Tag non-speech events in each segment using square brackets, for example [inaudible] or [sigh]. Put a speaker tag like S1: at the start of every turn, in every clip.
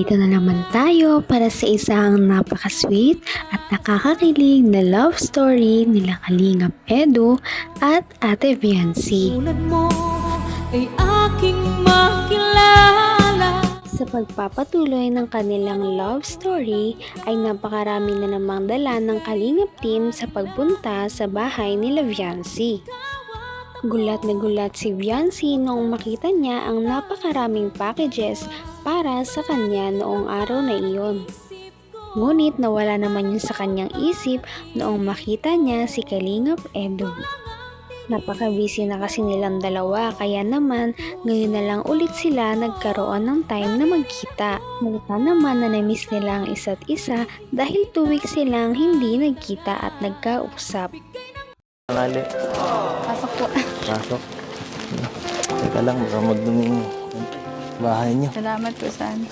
S1: Narito na naman tayo para sa isang napaka-sweet at nakakakilig na love story nila Kalingap Edu at Ate Viancy.
S2: Tulad mo ay aking makilala
S1: Sa pagpapatuloy ng kanilang love story ay napakarami na namang dala ng Kalingap team sa pagpunta sa bahay nila Viancy. Gulat na gulat si Viancy noong makita niya ang napakaraming packages para sa kanya noong araw na iyon. Ngunit nawala naman yun sa kanyang isip noong makita niya si Kalingap Edu. Napaka-busy na kasi nilang dalawa kaya naman ngayon na lang ulit sila nagkaroon ng time na magkita. Malita naman na na-miss nila ang isa't isa dahil 2 weeks silang hindi nagkita at nagkausap.
S3: Tangali.
S4: Pasok po.
S3: Pasok. Teka lang, baka magduming bahay niyo.
S4: Salamat po saan.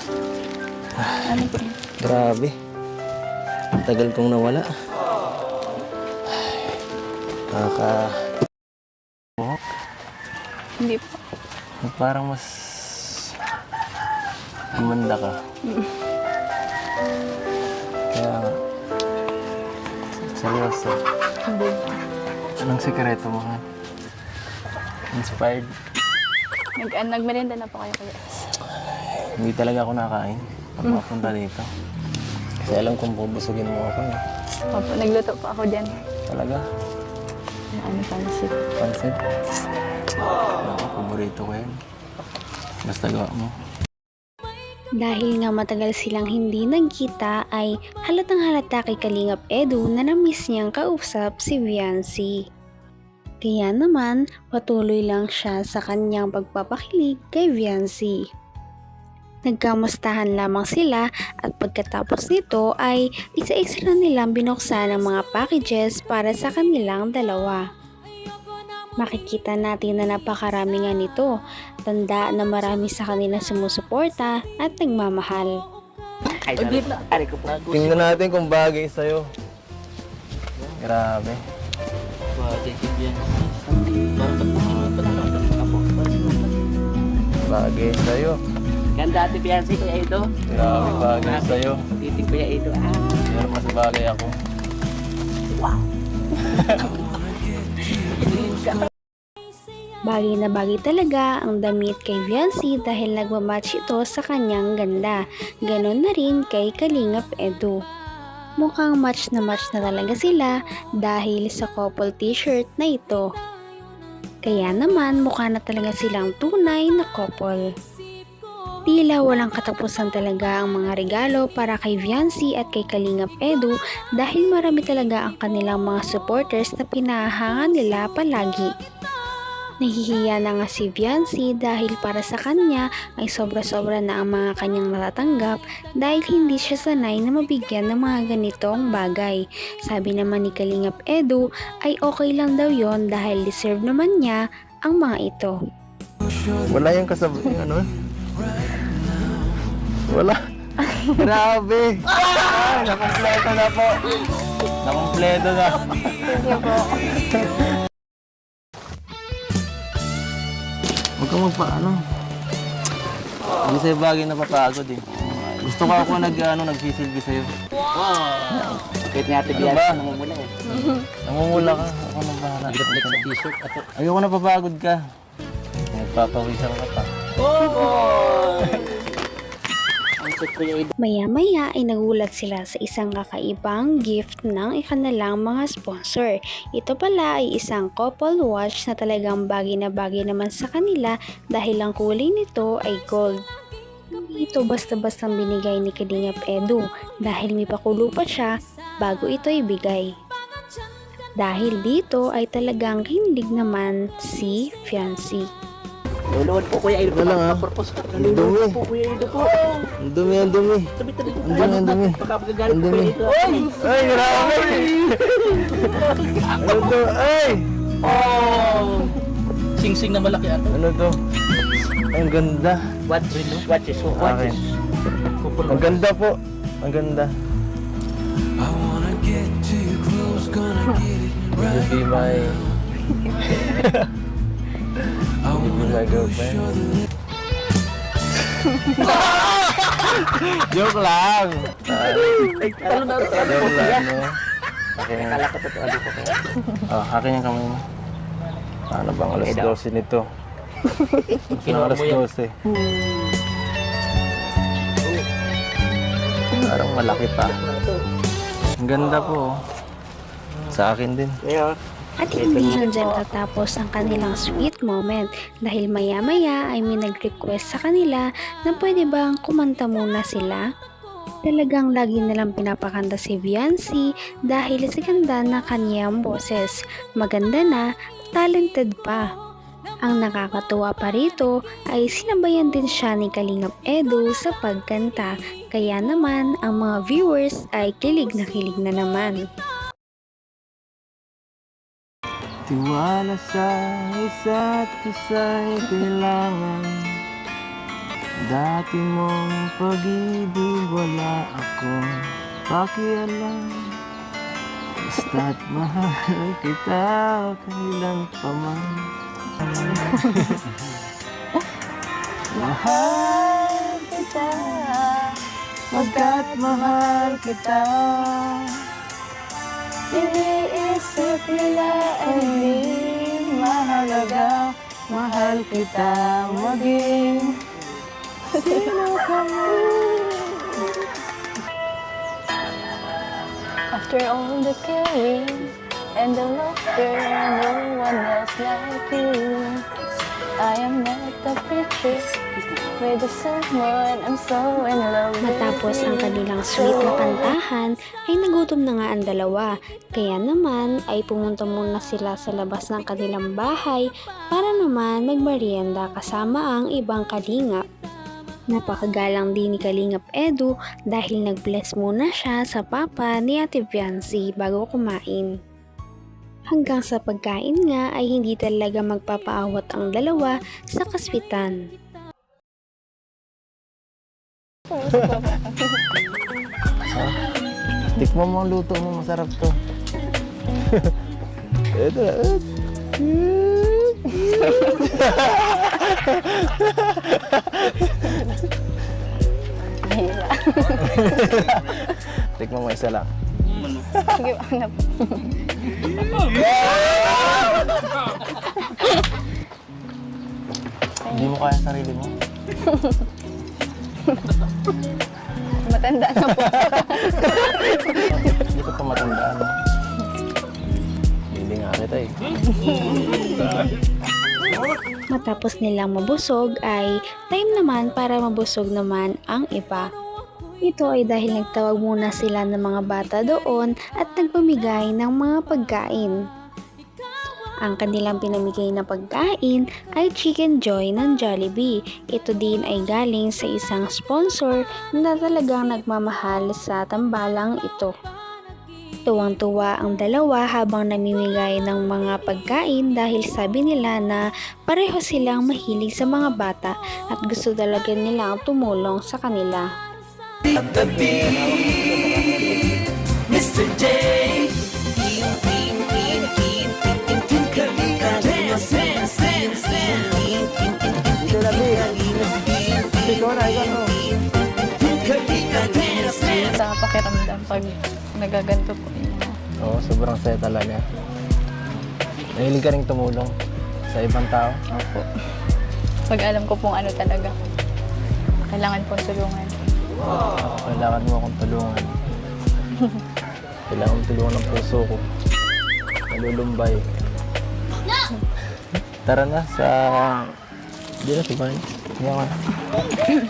S4: Ano po?
S3: Grabe. Tagal kong nawala. Nakaka... Buhok.
S4: Hindi po.
S3: Parang mas... Gumanda ka. Kaya. Seryoso.
S4: Hindi.
S3: Anong sekreto mo ha? Inspired?
S4: Nag uh, nagmerenda na po kayo kuya.
S3: Hindi talaga ako nakain pag mapunta dito. Kasi alam kong bubusugin mo ako eh.
S4: Opo, nagluto po ako dyan.
S3: Talaga.
S4: Ano pansit.
S3: Pansit. Ako, paborito ko yan. Basta gawa mo.
S1: Dahil nga matagal silang hindi nagkita ay halatang halata kay Kalingap Edu na namiss niyang kausap si Viancy. Kaya naman patuloy lang siya sa kanyang pagpapakilig kay Viancy. Nagkamustahan lamang sila at pagkatapos nito ay isa-isa na nilang binuksan ang mga packages para sa kanilang dalawa. Makikita natin na napakarami nga nito. Tanda na marami sa kanila sumusuporta at nagmamahal.
S3: Tingnan natin kung bagay sa'yo. Grabe. Bagay sa'yo.
S5: Ganda ate Biancy, Kuya Edo.
S3: Grabe bagay sa'yo.
S5: Titig Kuya Edo. Ah,
S3: Pero mas bagay ako. [laughs]
S1: Bagay na bagay talaga ang damit kay Viancy dahil nagmamatch ito sa kanyang ganda. Ganon na rin kay Kalingap Edu. Mukhang match na match na talaga sila dahil sa couple t-shirt na ito. Kaya naman mukha na talaga silang tunay na couple. Tila walang katapusan talaga ang mga regalo para kay Viancy at kay Kalingap Edu dahil marami talaga ang kanilang mga supporters na pinahangan nila palagi. Nahihiya na nga si Viancy dahil para sa kanya ay sobra-sobra na ang mga kanyang natatanggap dahil hindi siya sanay na mabigyan ng mga ganitong bagay. Sabi naman ni Kalingap Edu ay okay lang daw yon dahil deserve naman niya ang mga ito.
S3: Wala yung kasab... yung ano? Wala. [laughs] Grabe. Ah, nakompleto na po. Nakompleto na. Huwag [laughs] kang magpaano. Hindi sa'yo bagay na papagod eh. Gusto ko ako nag, ano, nagsisilbi sa'yo.
S5: Kahit ni ate
S3: Ano
S5: Biancy,
S3: ba?
S5: namumula eh. [laughs]
S3: Namumula ka. Ako nang bahala.
S5: Direct sa t-shirt.
S3: Ayoko na papagod ka. Nagpapawisan ka pa.
S5: suit Kuya.
S1: Maya-maya ay nagulat sila sa isang kakaibang gift ng ikanalang mga sponsor. Ito pala ay isang couple watch na talagang bagay na bagay naman sa kanila dahil ang kulay nito ay gold. Ito basta-bastang binigay ni Kalingap Edu dahil may pakulo pa siya bago ito ibigay. Dahil dito ay talagang hinilig naman si Fiancé.
S5: Luluhod po Kuya Edo.
S3: Wala nga.
S5: Purpose ko.
S3: Ang dumi.
S5: Luluhod po Kuya Edo po.
S3: Ang dumi, ang dumi.
S5: Tabi-tabi po.
S3: Ang dumi, ang dumi.
S5: Baka magagalit
S3: Ang
S5: po
S3: dumi.
S5: Kuya Edo.
S3: Ay, grabe! ano to? Ay!
S5: Oh! Sing-sing na malaki ato.
S3: Ano to? Ang ganda.
S5: Watch, watch is so watch
S3: Akin. Ang ganda po. Ang ganda. Will you be my... Will you be my girlfriend? [laughs] Joke lang. Joke lang, no? Akin Akala ko totoo dito kaya. Oh, akin yung kamay mo. Ano bang alas 12 nito? [laughs] Ano alas 12? Parang malaki pa. Ang ganda po. oh. Sa akin din.
S1: At hindi lang dyan tatapos ang kanilang sweet moment dahil maya-maya ay may nag-request sa kanila na pwede bang kumanta muna sila. Talagang lagi nilang pinapakanta si Viancy dahil sa ganda ng kaniyang boses. Maganda na, talented pa. Ang nakakatuwa pa rito ay sinabayan din siya ni Kalingap Edu sa pagkanta kaya naman ang mga viewers ay kilig na kilig na naman.
S3: Tiwala sa isa't isa'y kailangan. Dati mong pag-ibig wala ako. Pakialam Basta't mahal kita kailan pa man. [laughs] Mahal kita Pagkat mahal kita Iniisip nila ay mahalaga Mahal kita maging Sino ka man
S4: After all the caring and the laughter, no one else like you. I am not a picture with someone I'm so in love with.
S1: Matapos ang kanilang sweet na kantahan, ay nagutom na nga ang dalawa. Kaya naman ay pumunta muna sila sa labas ng kanilang bahay para naman magmerienda kasama ang ibang kalingap. Napakagalang din ni Kalingap Edu dahil nag-bless muna siya sa papa ni Ate Viancy bago kumain. Hanggang sa pagkain nga ay hindi talaga magpapaawat ang dalawa sa kaswitan.
S3: Tikman mo ang luto mo, masarap to [laughs] Ito na eh. [laughs] Tikman mo isa lang
S4: Sige, hanap.
S3: Hindi mo kaya sarili mo [laughs]
S4: Matanda na po.
S3: Hindi ko pa matandaan Hindi nga kita eh
S1: Matapos nilang mabusog ay time naman para mabusog naman ang iba. Ito ay dahil nagtawag muna sila ng mga bata doon at nagpamigay ng mga pagkain. Ang kanilang pinamigay na pagkain ay Chicken Joy ng Jollibee. Ito din ay galing sa isang sponsor na talagang nagmamahal sa tambalang ito. Tuwang-tuwa ang dalawa habang namimigay ng mga pagkain dahil sabi nila na pareho silang mahilig sa mga bata at gusto talaga nilang tumulong sa kanila.
S4: Sa pag nagaganto po yun.
S3: Oo, sobrang saya talaga Mahilig ka rin tumulong sa ibang tao
S4: Opo. Pag alam ko pong ano talaga. Kailangan pong tulungan.
S3: Kailangan mo akong tulungan. [laughs] Kailangan mo tulungan ng puso ko. Nalulumbay. Tara na sa... Hindi na sa bahay. Hindi ako na.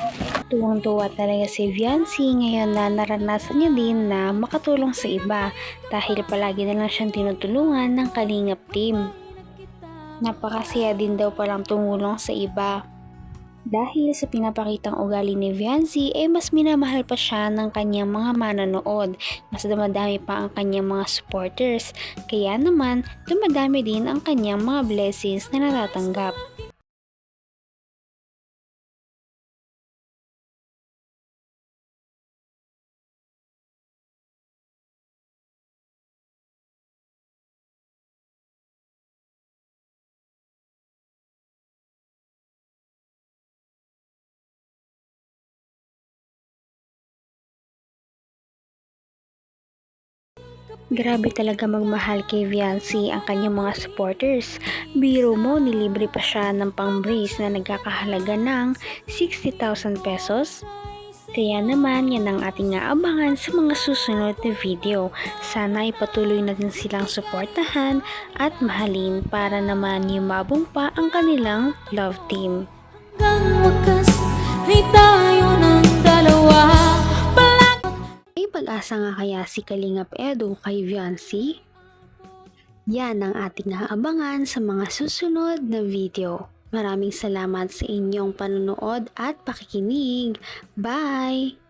S3: [laughs]
S1: Tuwang-tuwa talaga si Viancy ngayon na naranasan niya din na makatulong sa iba dahil palagi na lang siyang tinutulungan ng Kalingap team. Napakasaya din daw palang tumulong sa iba. Dahil sa pinapakitang ugali ni Viancy ay mas minamahal pa siya ng kanyang mga manonood. Mas dumadami pa ang kanyang mga supporters. Kaya naman, dumadami din ang kanyang mga blessings na natatanggap. Grabe talaga magmahal kay Viancy ang kanyang mga supporters. Biro mo, nilibre pa siya ng pang-brace na nagkakahalaga ng 60,000 pesos. Kaya naman, yan ang ating aabangan sa mga susunod na video. Sana ipatuloy natin silang suportahan at mahalin para naman yumabong pa ang kanilang love team.
S2: Hanggang wakas ay tayo ng dalawa
S1: pag-asa nga kaya si Kalingap Edo kay Viancy? Yan ang ating naabangan sa mga susunod na video. Maraming salamat sa inyong panonood at pakikinig. Bye!